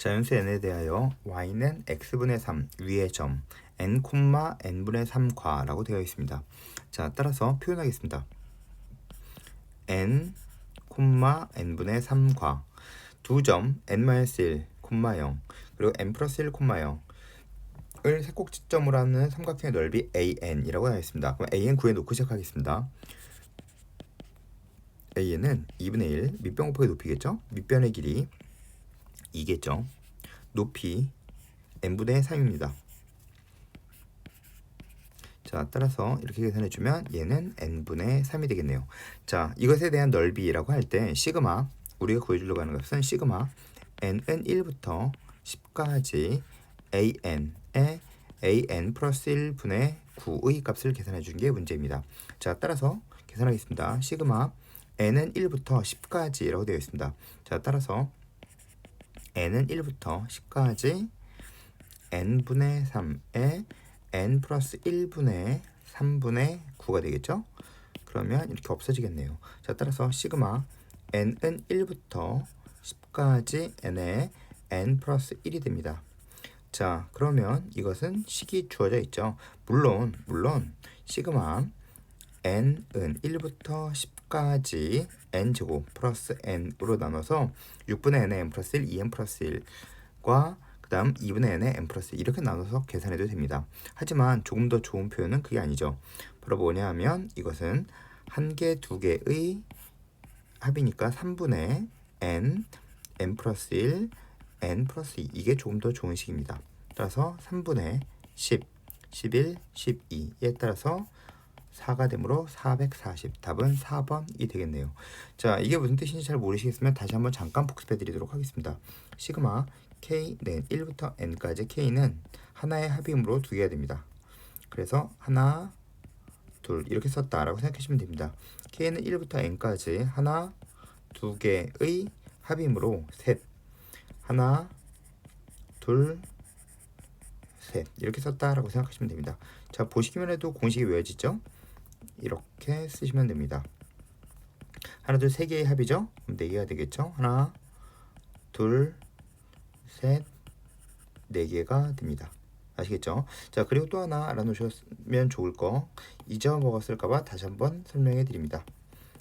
자연수 n에 대하여 y는 x분의 3 위의 점 n, n분의 3과라고 되어 있습니다. 자, 따라서 표현하겠습니다. n, n분의 3과 두 점 n-1, 0 그리고 n 플러스 1, 0 을 세꼭지점으로 하는 삼각형의 넓이 an이라고 하겠습니다. 그럼 an 구해 놓고 시작하겠습니다. an은 2분의 1 밑변 곱하기 높이겠죠? 밑변의 길이 2겠죠? 높이 n분의 3입니다. 자, 따라서 이렇게 계산해주면 얘는 n분의 3이 되겠네요. 자, 이것에 대한 넓이라고 할 때 시그마 우리가 구해주려고 하는 것은 시그마 n은 1부터 10까지 an의 an 플러스 1분의 9의 값을 계산해 주는 게 문제입니다. 자, 따라서 계산하겠습니다. 시그마 n은 1부터 10까지라고 되어 있습니다. 자, 따라서 n은 1부터 10까지 n분의 3에 n 플러스 1분의 3분의 9가 되겠죠? 그러면 이렇게 없어지겠네요. 자, 따라서 시그마 n은 1부터 10까지 n에 n 플러스 1이 됩니다. 자, 그러면 이것은 식이 주어져 있죠. 물론, 물론 시그마 n은 1부터 10까지 n제곱 플러스 n으로 나눠서 6분의 n의 n 플러스 1, 2n 플러스 1과 그 다음 2분의 n의 n 플러스 1 이렇게 나눠서 계산해도 됩니다. 하지만 조금 더 좋은 표현은 그게 아니죠. 바로 뭐냐 하면 이것은 한 개, 두 개의 합이니까 3분의 n, n 플러스 1, n 플러스 2 이게 조금 더 좋은 식입니다. 따라서 3분의 10, 11, 12에 따라서 4가 되므로 440 답은 4번이 되겠네요. 자 이게 무슨 뜻인지 잘 모르시겠으면 다시 한번 잠깐 복습해 드리도록 하겠습니다. 시그마 k 는 1부터 n까지 k는 하나의 합임으로 두 개가 됩니다. 그래서 하나 둘 이렇게 썼다라고 생각하시면 됩니다. k는 1부터 n까지 하나 두 개의 합임으로 셋 하나 둘 셋 이렇게 썼다라고 생각하시면 됩니다. 자 보시기만 해도 공식이 외워지죠? 이렇게 쓰시면 됩니다. 하나 둘 세 개의 합이죠? 그럼 네 개가 되겠죠? 하나 둘셋네 개가 됩니다. 아시겠죠? 자 그리고 또 하나 알아놓으셨으면 좋을 거 잊어먹었을까봐 다시 한번 설명해 드립니다.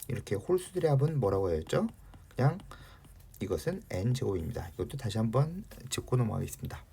이렇게 홀수들의 합은 뭐라고 하였죠? 그냥 이것은 n 제곱입니다. 이것도 다시 한번 짚고 넘어가겠습니다.